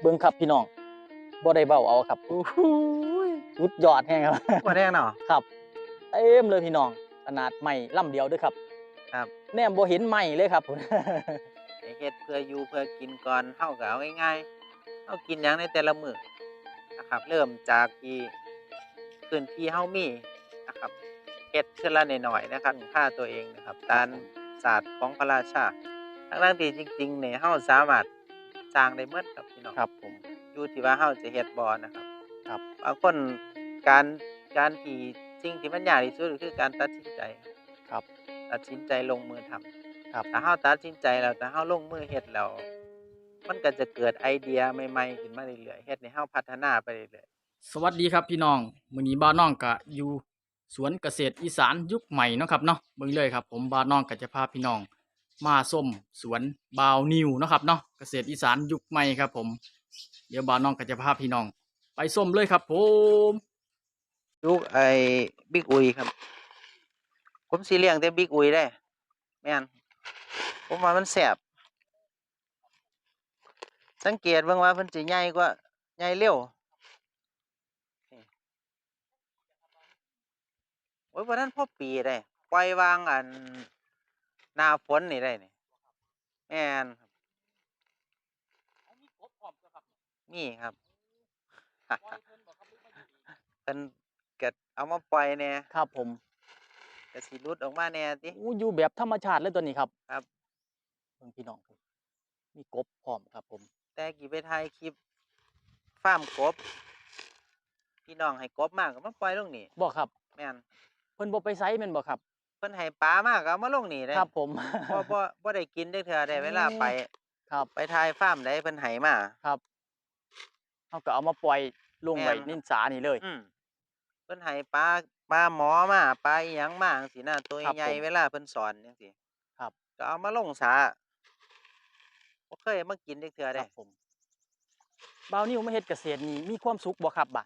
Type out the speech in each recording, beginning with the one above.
เบิ่งครับพี่น้องบ่ได้เบ้าเอาครับโอ้โหสุดยอดแฮงครับบ่แน่เนาะครับเต็มเลยพี่น้องขนาดใหม่ล่ำเดียวด้วยครับ ครับแนมบ่เห็นใหม่เลยครับให้เฮ็ดเพื่ออยู่เพื่อกินก่อนเฮาก็เอาง่ายๆเฮากินหยังในแต่ละมื้อนะครับ เริ่มจากที่พื้นที่เฮามีนะครับเฮ็ดเทื่อละน้อยๆนะครับค่าตัวเองนะครับตามศาสตร์ของพระราชาทั้งๆที่จริงๆเนี่ยเฮาสามารถสร้างได้หมดครับ พี่น้องครับผมอยู่ที่ว่าเฮาจะเฮ็ดบ่นะครับ ครับบางคนการการที่สิ่งที่มันยากที่สุดก็คือการตัดสินใจครับ ตัดสินใจลงมือทำครับถ้าเฮาตัดสินใจแล้วแต่เฮาลงมือเฮ็ดแล้วมันก็จะเกิดไอเดียใหม่ๆขึ้นมาเรื่อยๆเฮ็ดให้เฮาพัฒนาไปเรื่อยสวัสดีครับพี่น้องมื้อนี้บ้านน้องก็อยู่สวนเกษตรอีสานยุคใหม่เนาะครับเนาะเบิ่งเลยครับ ผมบ้านน้องก็จะพาพี่น้อง มาส้มสวนบาวนิวนะครับเนาะเกษตรอีสานยุคใหม่ครับผม เดี๋ยวบ้านน้องก็จะพาพี่น้อง ไปส้มเลยครับผมๆยุคไอ้บิ๊กอุยครับ ผมสิเลี้ยงแต่บิ๊กอุยได้แม่นผมว่ามันแซ่บสังเกตเบิ่งว่าเพิ่นสิใหญ่กว่าใหญ่เร็วโอ้ยบ่ทันพ่อปีได้ปล่อยวางอัน หน้าฝนนี่ได้นี่แม่นครับมีครับเพิ่นก็เอามาปล่อยแหน่ครับผมก็สิหลุดออกมาแหน่ติ อู้อยู่แบบธรรมชาติเลยตัวนี้ครับครับเบิ่งพี่น้องผมมีกบพร้อมครับผม แต่กี่ไปถ่ายคลิปฟาร์มกบ พี่น้องให้กบมากก็มาปล่อยลงนี่ บ่ครับ แม่นเพิ่นบ่ไปไสแม่นบ่ครับ เพิ่นให้ปลามากก็เอามาลงนี่ได้ครับผม บ่บ่บ่ได้กินจักเทื่อได้เวลาไป ครับ ไปถ่ายฟาร์มใดเพิ่นให้มา ครับเฮาก็เอามาปล่อยลงไว้แม่น นินสานี่เลย อืมเพิ่นให้ปลาปลาหมอมาปลาอีหยังมาจังซี่นะตัวครับใหญ่ผมๆเวลาเพิ่นสอนจังซี่ครับ ก็เอามาลงสาบ่เคยเอามากินจักเทื่อคได้รับผมบาวนิวมาเฮ็ดเกษตรนี่มีความสุขบ่ครับบ่ะ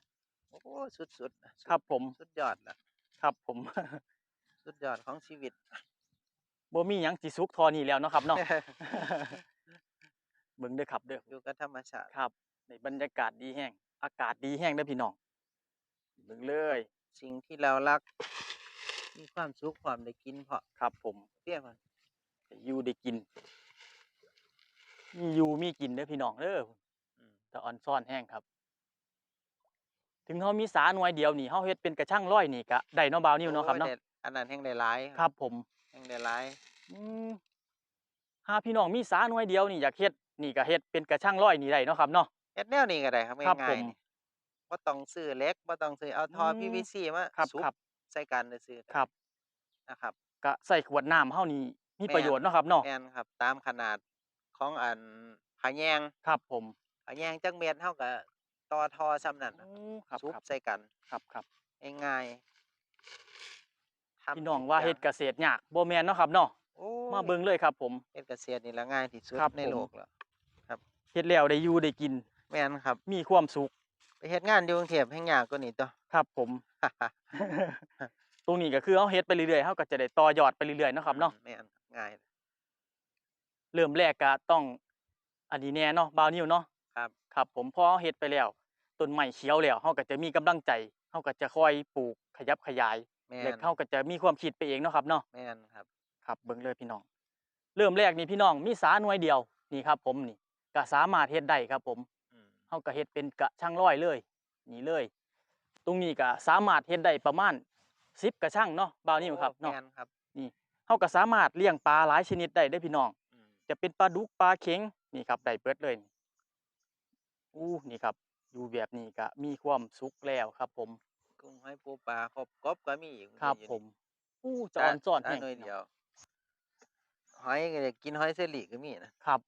โอ้สุดๆนะสุดครับผม สุดยอดละครับผม สุดยอดของชีวิตบ่มีหยังสิสุขเทอนี้แล้วเนาะครับเนาะ เบิ่งเด้อครับเด้ออยู่กับธรรมชาติครับในบรรยากาศดีแห้งอากาศดีแห้งเด้อพี่น้องเบิ่งเลยสิ่งที่เรารัก มีความสุขความได้กินเพราะครับ ผมเพียงมันได้อยู่ได้กินมีอยู่มีกินเด้อพี่น้องเด้ออืมแต่อ่อนซ่อนแห้งครับ ถึงเฮามีสาหน่วยเดียวนี่เฮาเฮ็ดเป็นกระช่างร้อยนี่ก็ได้เนาะบาวนิวเนาะครับเนาะโอ้ยได้อันนั้นแห่งได้หลายครับ ผมแห่งได้หลายอืมหาพี่น้องมีสาหน่วยเดียวนี่อยากเฮ็ดนี่ก็เฮ็ดเป็นกระช่างร้อยนี่ได้เนาะครับเนาะเฮ็ดแนวนี้ก็ได้ครับครับง่าผยมๆนี่บ่ต้องซื้อเหล็กบ่ต้องซื้อเอาท่ออืม PVC มาครับซุบครับ ใส่กันซื่อๆครับนะครับ ก็ใส่ขวดน้ำเฮานี่มีแม่นประโยชน์เนาะครับเนาะแม่นครับตามขนาดของอันผาแยงครับ ผมผาแยงจักเม็ดเฮาก็ต่อท่อซ้ำนั่นน่ะอืมครับซุบครับใส่กันครับครับง่ายๆทำ พี่น้องทุกว่าย่เฮ็ดเกษตรยากบ่แม่นเนาะครับเนาะโอ้มาเบิ่งเลยครับ ผมเฮ็ดเกษตรนี่ละง่ายที่สุดครับในผมโลกแล้วเฮ็ดแล้วได้อยู่ได้กิน แม่นครับ มีความสุขไปเฮ็ดงานอยู่กรุงเทพแห่งยากกว่านี้ตัวครับผม ตรงนี้ก็คือเฮาเฮ็ดไปเรื่อยๆเฮาก็จะได้ต่อยอดไปเรื่อยๆเนาะครับเนาะแม่นง่ายเริ่มแรกก็ต้องอันนี้แน่เนาะบาวนิวเนาะครับครับผมพอเราเฮ็ดไปแล้วต้นไม้เขียวแล้วเฮาก็จะมีกำลังใจเฮาก็จะค่อยปลูกขยับขยาย แม่แล้วนเฮาก็จะมีความคิดไปเองเนาะครับเนาะแม่นครับ ครับเบิ่งเลยพี่น้อง เริ่มแรกนี่พี่น้องมีสาหน่วยเดียวนี่ครับ ผมนี่ก็สามารถเฮ็ดได้ครับผม อืมเฮาก็เฮ็ดเป็นกระช่างร้อยเลย นี่เลย ตรงนี้ก็สามารถเฮ็ดได้ประมาณ10กระช่างเนาะบาวนิวครับเนาะแม่นครับเฮาก็สามารถเลี้ยงปลาหลายชนิดได้เด้อพี่น้อง อืมจะเป็นปลาดุกปลาเข็งนี่ครับได้เบิดเลยนี่อู้นี่ครับ อยู่แบบนี้ก็มีความสุขแล้วครับ ผม กุ้งหอยปูปลาครบกบก็มีอีกครับอยู่ผนี่มอู้จจาอนจอนจาแห้งหน่วยเดียวหอยก็จะกินหอยเสลีก็มีนะครับ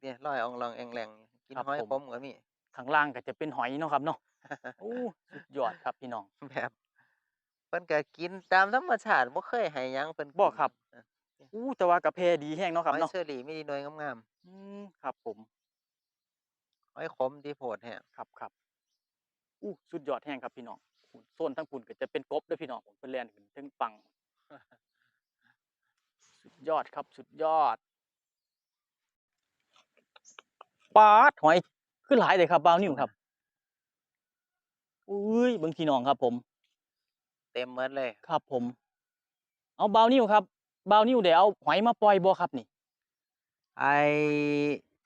เนี่ยลอยอองลองแองแรงกินครับหอยผมขมก็มีข้างล่างก็จะเป็นหอยเนาะครับเนาะอู้สุดยอดครับพี่น้องแบบเพิ่นก็กินตามธรรมชาติบ่เคยให้หยังเพิ่นบ่กินครับนะอู้แต่ว่ากระเพดีแห้งเนาะครับหอยเนาะเชอรี่มีดีหน่วยงามอืมครับผมๆหอยขมที่โพดแฮะครับครับอู้สุดยอดแห้งครับพี่น้องพุ่น โซนทั้งปุ่นก็จะเป็นกบเด้วยพี่น้องผมเพิ่นแล่นขึ้นถึงปัง สุดยอดครับสุดยอดปาดหอยคือหลายเลยครับบาวนิวครับอุ้ยเบิ่งพี่น้องครับ ผม เต็มหมดเลย ครับผม เอาบาวนิวครับบาวนิวได้เอาหอยมาปล่อยบ่ครับนี่ ไอ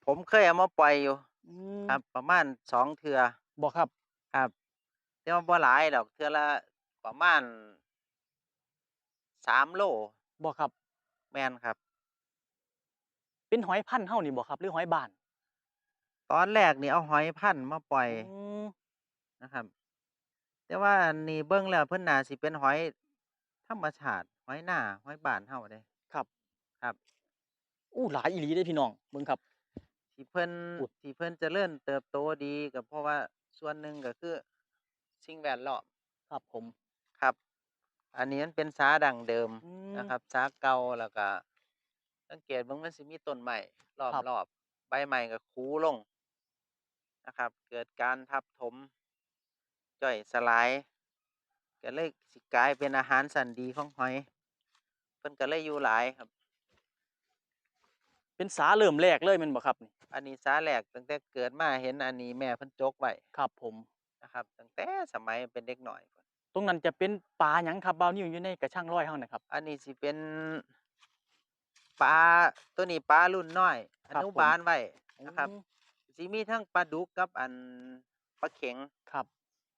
ผมเคยเอามาปล่อยอยู่ อืมครับ ประมาณสองเทือบ่ครับ ครับ แต่ว่าบ่หลายดอกเทือละประมาณสามโลบ่ครับ แม่นครับ เป็นหอยพันธุ์เฮานี่บ่ครับ หรือหอยบานตอนแรกนี่เอาหอยพันธุ์มาปล่อยอืมนะครับ แต่ว่าอันนี่เบิ่งแล้วเพิ่นน่าสิเป็นหอยธรรมชาติหอยหน้าหอยบ้านเฮาเด้ ครับครับ อู้หลายอีหลีเด้พี่น้องเบิ่งครับ ที่เพิ่นอุ๊ย ที่เพิ่นเจริญเติบโตดีก็เพราะว่าส่วนหนึ่งก็คือ สิ่งแวดล้อมครับผม ครับ อันนี้มันเป็นสาดั้งเดิมอืม นะครับสาเก่าแล้วก็สังเกตเบิ่งมันสิมีต้นไม้ล้อมครับ รอบใบไม้ก็คูลงนะครับ เกิดการทับถมย่อยสลายก็เลยสิกลายเป็นอาหารสันดีของหอยเพิ่นก็เลยอยู่หลายครับ เป็นสาเริ่มแรกเลยแม่นบ่ครับนี่อันนี้สาแหลกตั้งแต่เกิดมาเห็นอันนี้แม่เพิ่นจกไว้ ครับผม นะครับตั้งแต่สมัยเป็นเด็กหน่อยพุ่นตรงนั้นจะเป็นปลาหยังครับบาวนิวอยู่ในกระช่างร้อยเฮานะครับ อันนี้สิเป็นปลาตัวนี้ปลารุ่นน้อยอครับนุผมบาลไว้ นะครับ อืมสิมีทั้งปลาดุกกับอันปลาเข็งครับ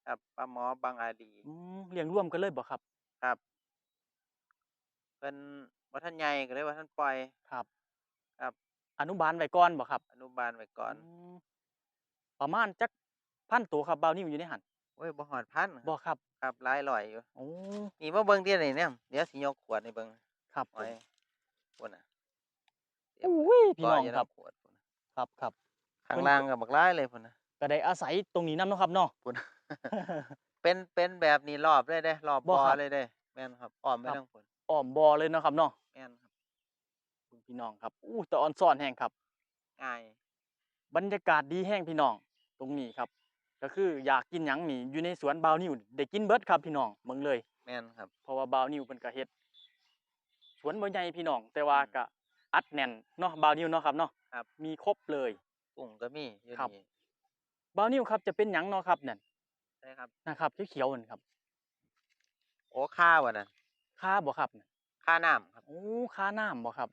ครับปลาหมอบางอาลีอืมเลี้ยงร่วมกันเลยบ่ครับครับเพิ่นบ่ทันใหญ่ก็เลยว่าท่านปล่อย ครับ ครับ อนุบาลไว้ก่อนบ่ครับอนุบาลไว้ก่อน มประมาณจัก พันตัวครับบาวนิวอยู่ในหันโอ้ยบ่ฮอดพันบ่ครับครับหลายร้อยอยู่โอ้นี่มาเบิ่งที่ไหนเนี่ยเดี๋ยวสิยกขวดให้เบิ่งครับผโอ้มยพุ่นน่ะเตรียมอุ้ยพี่น้องก่ยู่ครับำขวดพุ่นน่ะครับครับข้างเพิ่นล่างก็บักหลายเลยพุ่นน่ะก็ได้อาศัยตรงนี้นํเนาะครับเนาะพุ่นเป็นเป็นแบบนี้รอบเลยเด้รอบบ่บ่อครับเลยเด้แม่นครับอ้อมไปครับทั้งพุ่นอ้อมบ่อเลยเนาะครับเนาะแม่นครับคุณพี่น้องครับอู้แต่ออนซ่อนแห้งครับง่ายบรรยากาศดีแห้งพี่น้อง ตรงนี้ครับ ก็คืออยากกินหยังนี่อยู่ในสวนบาวนิวได้กินเบิดครับพี่น้องเบิ่งเลย แม่นครับ เพราะว่าบาวนิวเพิ่นก็เฮ็ดสวนบ่ใหญ่พี่น้อง แต่ว่าอืมก็อัดแน่นเนาะบาวนิวเนาะครับเนาะครับ มีครบเลย กุ้งก็มีอยู่ครับ นี่บาวนิวครับจะเป็นหยังเนาะครับนั่นใช่ครับนะครับเขียวๆนั่นครับโอ้ข้าวอะน่ะค่าบ่ครับนั่นค่าน้ำครับโอ้ค่าน้ำบ่ครับ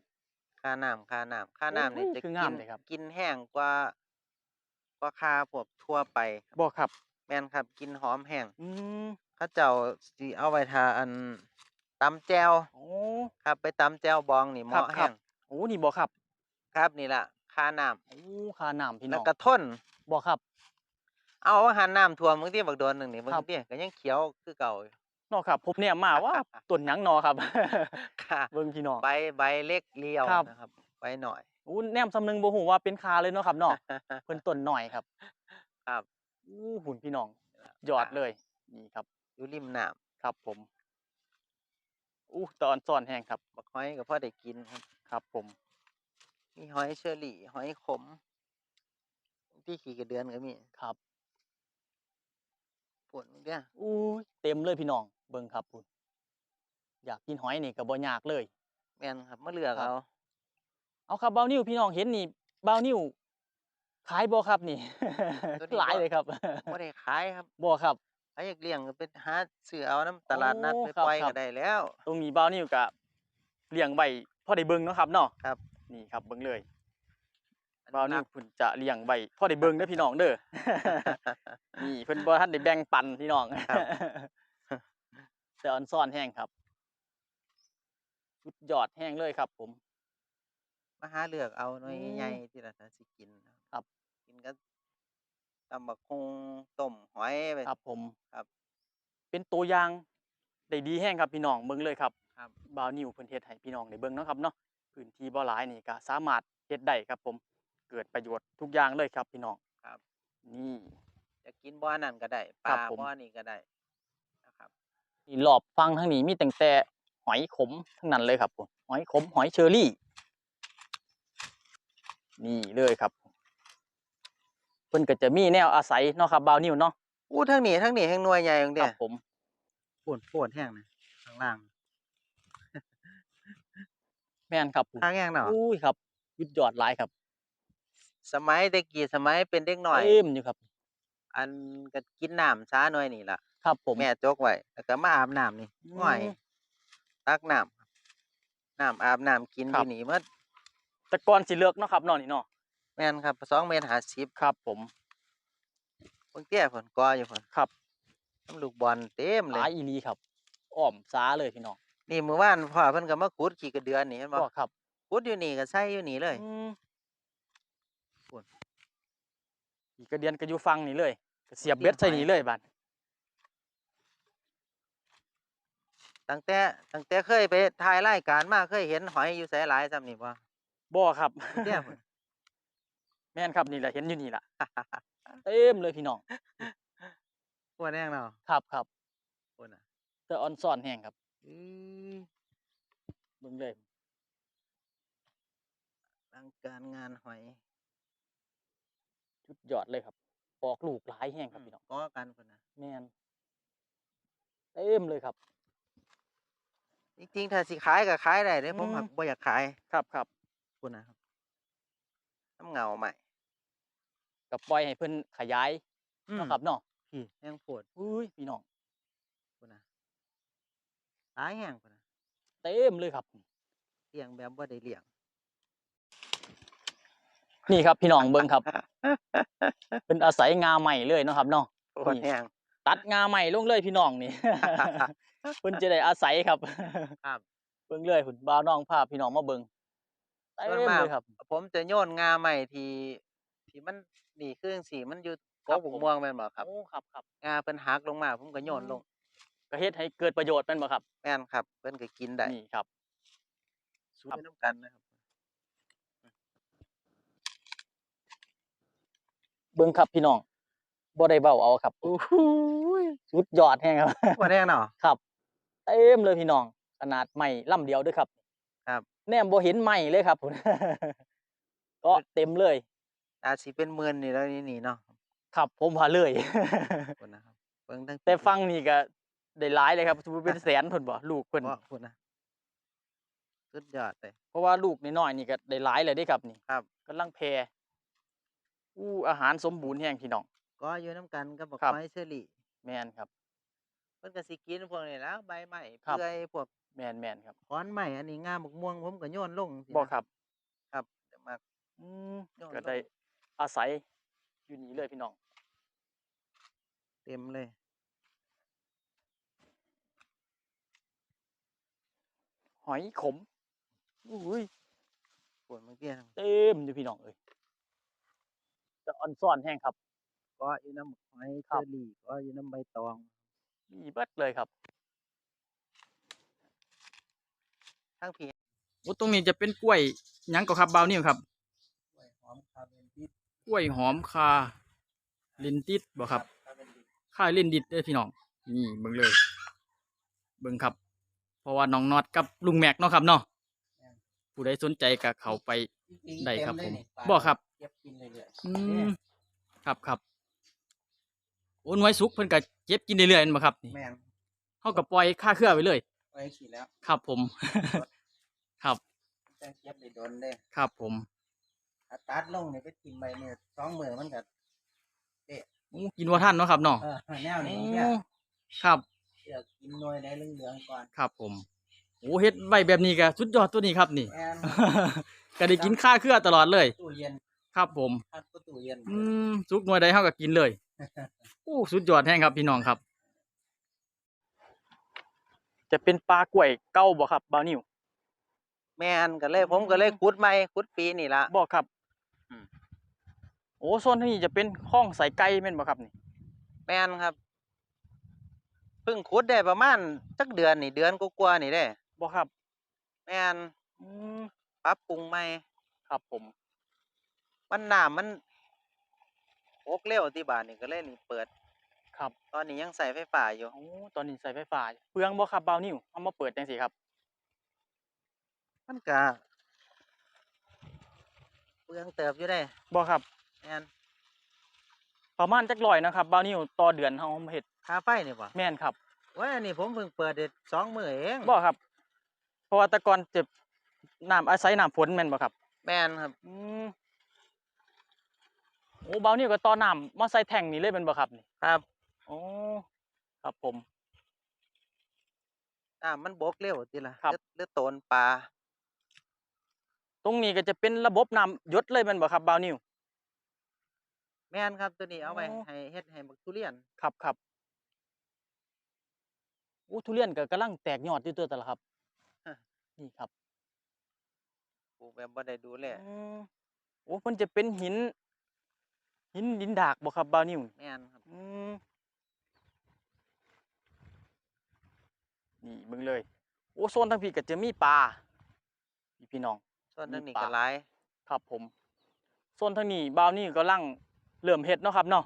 ค่าน้ำค่าน้ำค่าน้ำนี่โอ้ยจะคืกิองามนเลยครับ กินแห้งกว่า กว่าค่าพวกทั่วไปครับบ่ครับ แม่นครับกินหอมแห้งอืมเขาเจ้าสิเอาไว้ทาอันตำแจ่วโอ้ ครับ ไปตำแจ่วบองนี่เหครัมาะบครัแห้บ งโอ้นี่บ่ครับครับนี่ล่ะค่าน้โอ้ค่าน้ำพี่ำน้แล้วองก็ทน บ่ครับ เอาอาหารน้ำท่วมบางทีบักโดนหนึ่งนี่บางครับ ทีก็ยังเขียวคือเก่าอยู่ เนาะครับผมเนี่ยมาว่า ต้นหยังเนอครับ ค่ะ เบิ่งพี่น้อง ใบใบเล็กเรียวครับ นะครับใบหน่อย อู้แนมสำนึงบ่ฮู้ว่าเป็นคาเลยเนาะครับเนาะเพิ่นต้นหน่อยครับ ครับอู้หุ่นพี่น้องยอดเลยนี่ครับอยู่ริมน้ครับ ผมอู้ตอนซ่อนแห้งครับำบักหอยก็พอได้กินครับครับ ผม มีหอยเชอรี่หอยขม ที่ขี่กระเดือนก็มีครับปวดเนี่ยอู้ยเต็มเลยพี่น้องเบิ่งครับพุ่นอยากกินหอยนี่ก็บ่ยากเลยแม่นครับมาเลือกครับเอา เอาครับเบานิวพี่น้องเห็นนี่เบานิวขายบ่ครับนี่หลายเลยครับไม่ได้ขายครับบ่ครับใครอยากเลี้ยงก็ไปหาซื้อเอาน้ำตลาดนัดโอ้ไปครับปล่อยครัก็บ ได้แล้ว ตรงนี้เบานิวก็เลี้ยงไว้พอได้เบิ่งเนาะครับเนาะครับ นี่ครับเบิ่งเลยอันบ่าวนี้นี่เพิ่นจะเลี้ยงไว้พอได้เบิ่งเด้อพี่น้องเด้อ นี่เพิ่นบ่ทันได้แบ่งปันพี่น้องครับ แต่ออนซ่อนแห้งครับสุดยอดแห้งเลยครับ ผม มาหาเลือกเอาหน่อยอืมใหญ่ๆที่เราจะสิกินนะครับ กินก็ตำบักคงต้มหอยไป ครับผม ครับ เป็นตัวอย่างได้ดีแห้งครับพี่น้องเบิ่งเลยครับ ครับ บ่าวนิวเพิ่นเฮ็ดให้พี่น้องได้เบิ่งเนาะครับเนาะ พื้นที่บ่หลายนี่ก็สามารถเฮ็ดได้ครับผม เกิดประโยชน์ทุกอย่างเลยครับพี่น้อง ครับ นี่ จะกินบ่อนั่นก็ได้ ปครัลาบผม บ่อนี่ก็ได้นะครับ นี่รอบฟังทั้งนี้มีแต่งแต่หอยขมทั้งนั้นเลยครับผม หอยขม หอยเชอรี่ นี่เลยครับ เพิ่นก็จะมีแนวอาศัยเนาะครับบาวนิวเนาะอู้ทั้งนี้ทั้งนี้แห่งหน่วยใหญ่ของคเด้รับผมปวดปวดแห้งนะข้างล่างแม่นครับผมข้างแห้งเนาะอุ้ยครับยุดยอดหลายครับสมัยแต่กี้สมัยเป็นเด็กน้อย เต็มอยู่ครับ อันก็กินน้ำช้าหน่อยนี่ล่ะครับผม แม่จกไว้แล้วก็มาอาบน้ำนี่อืมห้อยตักน้ำน้ำอาบน้ำกินอครับ ยู่นี่เมื่อ แต่ก่อนสิเลิกเนาะครับเนาะนี่เนาะแม่นครับสองเมตรห้าสิบครับผมเพิ่งเตี้ยผลกออยู่ผลครับน้ำลูกบอลเต็มหเลลายยอีหลีครับอ้อมสาเลยพี่น้องนี่มื้อวานพ่อเพิ่นก็มาขุดขี้กระเดือนนี่เห็นบ่ก็ครับขุดอยู่นี่ก็ใส่อยู่นี่เลย อืมพูดอีกกระเดียนก็อยู่ฟังนี่เลยก็เสียบเบ็ดใส่นี่เลยบัดตั้งแต่ตั้งแต่เคยไปถ่ายรายการมาเคยเห็นหอยอยู่ไสหลายซำนี่บ่ บ่ครับเตี้ยพุ่นแม่นครับนี่แหละเห็นอยู่นี่ล่ะ เต็มเลยพี่น้องปวดแน่งเนาะครับครับปวดน่ะแต่ออนซ่อนแห้งครับอื้อเบิ่งเลยลังการงานหอยชุดยอดเลยครับออกลูกหลายแห้งครับพี่น้องก็กันพุ่นน่ะแม่นเต็มเลยครับ จริงๆถ้าสิขายก็ขายได้เด้ผมอืมหักบ่อยากขาย ครับครับ พุ่นนะครับน้ำเงาใหม่ก็ปล่อยให้เพิ่นขยายอืมเนาะครับเนาะพี่แห้งปวดอุ้ยพี่น้องพุ่นน่ะหลายแห้งพุ่นน่ะเต็มเลยครับเลี้ยงแบบบ่ได้เลี้ยง นี่ครับพี่น้องเบิ่งครับเป็นอาศัยงาใหม่เลยเนาะครับเนาะปวดนี่แห้งตัดงาใหม่ลงเลยพี่น้องนี่เพิ่นจะได้อาศัยครับครับเบิ่งเลยหุ่นบ่าวน้องพาพี่น้องมาเบิ่ง เต็ส่วนมมาก เลยครับ ผมจะโยนงาใหม่ที่ที่มันนี่คือจังซี่มันอยู่ครักบกบุกผมม่วงแม่นบ่ครับ โอ้ครับครับงาเพิ่นหักลงมา ผมก็โยนอืมลงก็เฮ็ดให้เกิดประโยชน์แม่นบ่ครับแม่นครับเพิ่นก็กินได้นี่ครับ สู้ไปนํกันนะครับ เบิ่งครับพี่น้องบ่ได้เว้าเอาครับโอ้โหสุดยอดแฮงครับปวดแห้งเนาะครับ เต็มเลยพี่น้องขนาดใหม่ลำเดียวเด้วยครับครับ แนมบ่เห็นใหม่เลยครับผมก็เต็มเลย อาจสิเป็นหมื่นนี่แล้วนี่นี่เนาะครับผมว่าเลยพุ่นนะครับเบิ่งทั้งแต่ฟังนี่ก็ได้หลายเลยครับเป็นแสนเพิ่นบ่ลูกเพิ่นบ่พุ่นนะสุดยอดเลยเพราะว่าลูกน้อยๆนี่ก็ได้หลายเลยเด้ครับนี่ครับกำลังแพร่อู้อาหารสมบูรณ์แฮงพี่น้องก็อยู่นํกันกับบักครับไม้เชอรี่แม่นครับ เพิ่นก็สิกินพวกนี้แหล้วใบไม้ครับ เปื่อยพวกแม่นแม่นครับขอนไม้อันนี้งาบักม่วงผมก็โยนลงสิบ่นะครับครับเดี๋ยวมาอืมยอดก็ลงได้อาศัยอยู่นี่เลยพี่น้อง เต็มเลย หอยขมอุ้ยปวดเมื่อกี้เต็มอยู่พี่น้องเอ้ยจะออนซ่อนแห้งครับ ก็อยู่น้ำหอยครัเชอบรี่ก็อยู่น้ำใบตอง มีเบิดเลยครับทั้งผีโอ้ตรงนี้จะเป็นกล้วยหยังก็ครับบาวนี่ครับ กล้วยหอมคาเวนดิสกล้วยหอมคาลินติดบ่ครับคาเวนดิสค่ายลินดิดเด้อพี่น้อง นี่เบิ่งเลย เบิ่งครับ เพราะว่าน้องน็อตกับลุงแม็กเนาะครับเนาะ ผู้ใดสนใจก็เข้าไปจริงๆได้ครับเต็เลยผมนี่ปลาบ่ครับ เก็บกินเรื่อยๆอืเนี่ยมครับครับ โอ้หน่วยสุกเพิ่นก็เก็บกินเรื่อยๆแม่นบ่ครับนี่แม่นเฮาก็ปล่อยค่าเครือไปเลย ไว้ขี่แล้วครับผม ครับ แต่เก็บได้โดนเด้ครับผมถ้าตัดลงเนี่ยไปทิ่มไปเนี่ยสองมือมันก็อู้กินว่าท่านเนาะครับเนาะเออแนวนี้โอ้เนี่ยครับ เลือกกินหน่วยได้เหลืองๆก่อนครับผมโอ้เฮ็ดไว้แบบนี้ก็สุดยอดตัวนี้ครับนี่ แม่น ก็ได้กินค่าเครือตลอดเลย ตู้เย็นครับผมทัดก็ตู้เย็นอืมสุกหน่วยใดเฮาก็กินเลย อู้สุดยอดแฮงครับพี่น้องครับ จะเป็นปลากล้วยเก้าบ่ครับบาวนิวแม่นก็เลยผมก็เลยขุดใหม่ขุดปีนี่ละบ่ครับอืมโอ้โซนที่นี่จะเป็นห้องใส่ไก่แม่นบ่ครับนี่แม่นครับเพิ่งขุดได้ประมาณสักเดือนนี่เดือนกว่าๆนี่เด้บ่ครับ แม่นอืมปรับปรุงใหม่ครับผม มันน้ำมันโอกเร็วที่บ้านนี่ก็เลยนี่เปิด ครับ ตอนนี้ยังใส่ไฟฟ้าอยู่ โอ้ตอนนี้ใส่ไฟฟ้าอยู่เปลืองบ่ครับบาวนิวเอามาเปิดจังซี่ครับ มันก็เปลืองเติบอยู่ได้บ่ครับแม่นประมาณจักร้อยนะครับบาวนิวต่อเดือนเฮาเฮ็ดค่าไฟนี่บ่แม่นครับโอ้ยอันนี้ผมเพิ่งเปิดได้สองมื้อเองบ่ครับ เพราะว่าแต่ก่อนจะน้ำอาศัยน้ำฝนแม่นบ่ครับ แม่นครับ อืม อ้เบานี่ก็ต่อน้ำมาใส่แท่งนี่เลยเป็นบ่ครับนี่ครับโอ้ครับผม น้ำมันบกเร็วติล่ะครับหอหรือโตนปลาตรงนี้ก็จะเป็นระบบน้ำหยศเลยเป็นบ่ครับเบานิว แม่นครับตัวนี้เอาไว้อ๋อให้เฮ็ดให้บักทุเรียนครับครับโอ้ทุเรียนก็กำลังแตกยอดอยู่ตัวแต่ละครับ นี่ครับปลูกแบบบ่ได้ดูแลอืมโอ้มันจะเป็นหิน หินดินดากบ่ครับเบานิวแม่นครับอืมนี่เบิ่งเลย โอ้โซนทางพี่ก็จะมีปลาพี่พี่น้อง ส่วนมีทางนี้ปลา ก็หลายครับผมโซนทางนี้บ่าวนี่กำลังเริ่มเฮ็ดเนาะครับเนาะ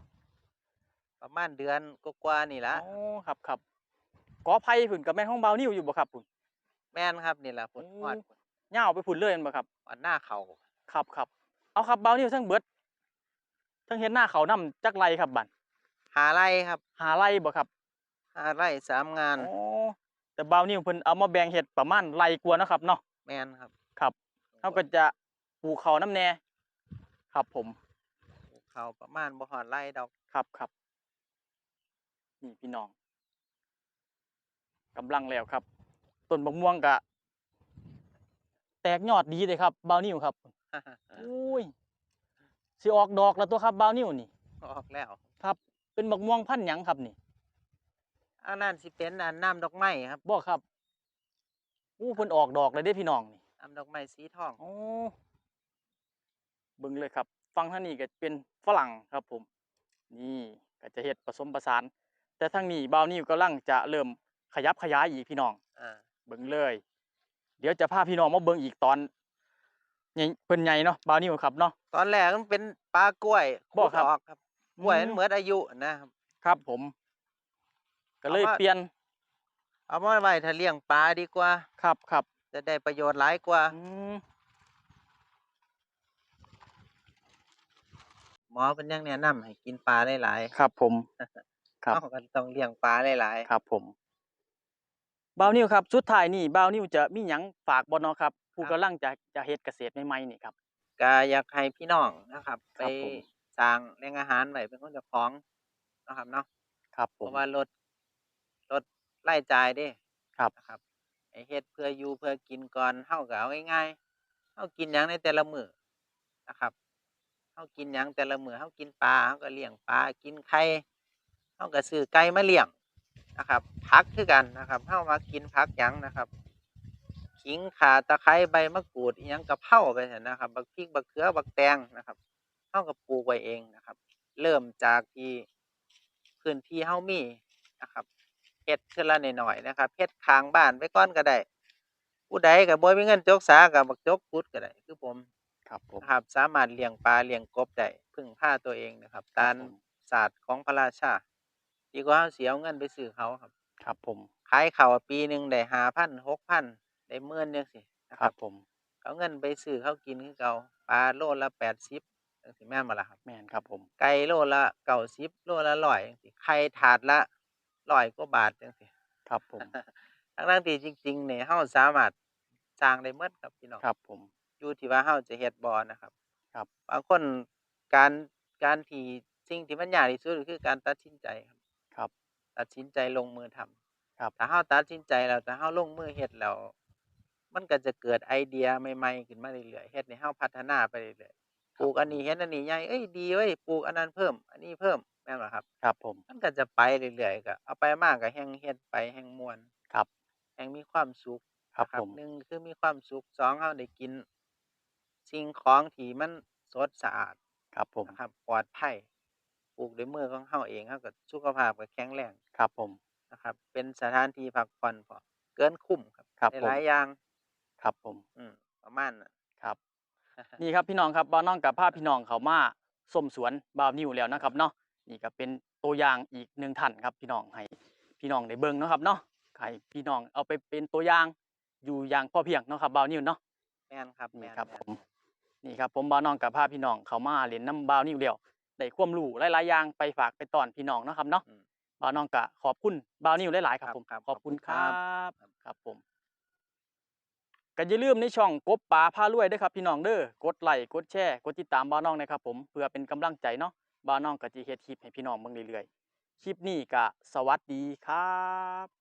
ประมาณเดือนกว่าๆนี่ละอ๋อครับครับกอไผ่พุ่นกับแม่นของบ่าวนิวอยู่บ่ครับพุ่น แม่นครับนี่ล่ะผลโอ้ ฮอดย่าวไปพุ่นเลยแม่นบ่ครับฮอดหน้าเขาครับครับเอาครับบ่าวนิวทั้งเบิด ทั้งเฮ็ดหน้าเขาวนํจักไรครับบัดหาไร่ครับหาไรบ่ครับหาไร่สามงานอ๋อแต่บ่าวนิวเพิ่นเอามาแบ่งเฮ็ดประมาณไรกว่าเนาะครับเนาะแม่นครับครับเฮาก็จะปลูกเขาวนํแน่ครับผมปลูกเขาประมาณบ่ฮอดไร่ดอกครับครับนี่พี่น้องกำลังแล้วครับต้นบักม่วงกะ แตกยอดดีเลยครับบาวนิวครับอุ้ย สิออกดอกแล้วตัวครับบาวนิวนี่ ออกแล้ว ครับเป็นบักม่วงพันธุ์หยังครับนี่อันนั้นสิเป็นอันน้ำดอกไม้ครับบอกครับอู้เพิ่นออกดอกเลยเด้พี่น้องนี่น้ำดอกไม้สีทองโอ้เบิ่งเลยครับ ฟังทางนี้ก็เป็นฝรั่งครับผม นี่ก็จะเฮ็ดผสมผสาน แต่ทางนี้บาวนิวกำลังจะเริ่มขยับขยายอีกพี่น้อง อ่าเบิ่งเลย เดี๋ยวจะพาพี่น้องมาเบิ่งอีกตอน ใหญ่เพิ่นใหญ่เนาะบาวนิวครับเนาะ ตอนแรกมันเป็นปลากล้วยบ่ขุดครับออกครับกล้วยมันอืมเหมือนอายุนะครับ ครับผม ก็เลยเอามา เปลี่ยนเอามาไว้ถ้าเลี้ยงปลาดีกว่า ครับครับจะได้ประโยชน์หลายกว่า อืมหมอเป็นยังแนะนำให้กินปลาหลายครับผม ๆครับเฮาก็ต้องเลี้ยงปลาหลายครับผมบาวนิวครับ สุดท้ายนี่บาวนิวจะมีหยังฝากบ่เนาะครับ ผู้กำลังจะจะเฮ็ดเกษตรใหม่ๆนี่ครับๆก็อยากให้พี่น้องนะครับคไปรับผมสร้างแหล่งอาหารไว้เป็นของเจ้าของนะครับเนาะครับผเพมราะว่าลดลดรายจ่ายเด้ครับนะครับให้เฮ็ดเพื่ออยู่เพื่อกินก่อนเฮาก็เอาง่ายๆเฮากินหยังในแต่ละมื้อนะครับเฮากินหยังแต่ละมื้อเฮากินปลาเฮาก็เลี้ยงปลากินไข่เฮาก็ซื้อไก่มาเลี้ยงนะครับผักคือกันนะครับเฮามากินผักหยังนะครับ ขิงข่าตะไคร้ใบมะกรูดอิหยังกะเพราไปซั่นนะครับ บักพริกบักเขือบักแตงนะครับเฮาก็ปลูกไว้เองนะครับ เริ่มจากที่พื้นที่เฮามีนะครับเฮ็ดเทื่อละน้อยๆนะครับเฮ็ดข้างบ้านไว้ก่อนก็ได้ผู้ใดก็บ่มีเงินจกสาก็บักจกพุดก็ได้คือผมครับผมนะครับสามารถเลี้ยงปลาเลี้ยงกบได้พึ่งพาตัวเองนะครับครัตาบมผมศาสตร์ของพระราชาดีกว่าเราสิเอาเงินไปซื้อเขาครับ ครับผมขายข้าวปีหนึงได้5,000 6,000 ได้หมื่นจังซี่นะคครัรับบ ผมเอาเงินไปซื้อเขากินคือเก่าปลาโลละ80จังซี่แม่นบ่ล่ะครับ แม่นครับผมไก่โลละ90โลละ100จังซี่ไข่ถาดละ100กว่าบาทจังซี่ครับผม ทั้งทั้งๆที่จริงๆเนี่ยเฮาสามารถสร้างได้หมดครับพี่น้องครับผม อยู่ที่ว่าเฮาจะเฮ็ดบ่นะครับครับ บางคนการการที่สิ่งที่มันยากที่สุดก็คือการตัดสินใจครับ ครับ ตัดสินใจลงมือทำครับ ถ้าเฮาตัดสินใจแล้วถ้าเฮาลงมือเฮ็ดแล้ว มันก็จะเกิดไอเดียใหม่ๆขึ้นมาเรื่อยๆเฮ็ดให้เฮาพัฒนาไปเรื่อยๆปลูกอันนี้เฮ็ดอันนี้ใหญ่เอ้ยดีเว้ยปลูกอันนั้นเพิ่ม อันนี้เพิ่มแม่นบ่ครับ ครับผม มันก็จะไปเรื่อยๆก็เอาไปมากก็แฮ่งเฮ็ดไปแฮ่งม่วนครับแฮ่งมีความสุขครับนะผมหนึ่งคือมีความสุขสองเราได้กิน สิ่งของที่มันสดสะอาดครับผมนะครับปลอดภัยปลูกด้วยมือของเราเองเราก็สุขภาพก็แข็งแรงครับผมนะครับ เป็นสถานที่พักผ่อนพอเกินคุ้มครับครับได้ผมหลายอย่าง ครับผม อืมประมาณนั้นครับ นี่ครับพี่น้องครับบ่าวน้องกับภาพพี่น้องเขามาส้มสวนบ่าวนิวแล้วนะครับเนาะนี่ก็เป็นตัวอย่างอีกหนึ่งท่านครับ พี่น้องให้พี่น้องได้เบิ่งเนาะครับเนาะให้พี่น้องเอาไปเป็นตัวอย่างอยู่อย่างพอเพียงเนาะครับบ่าวนิวเนาะแม่นครับนี่แม่นครับแม่ผนมนี่ครับผมบ่าวน้องกับภาพพี่น้องเขามาเล่นน้ำบ่าวนิวเดียวได้ความรู้หลายๆอย่างไปฝากไปตอนพี่น้องเนาะครับเนาะอืม บ่าวน้องก็ขอบคุณบ่าวนิวหลายๆครับผมครับขอบคุณขคอบรัคุณครับบครับผม ก็อย่าลืมในช่องกบป่าพารวยด้วยครับพี่น้องเด้อกดไลค์กดแชร์กดติดตามบ้านน้องนะครับผมเพื่อเป็นกำลังใจเนาะบ้านน้องก็จะเฮ็ดคลิปให้พี่น้องเบิ่งเรื่อยๆคลิปนี้ก็สวัสดีครับ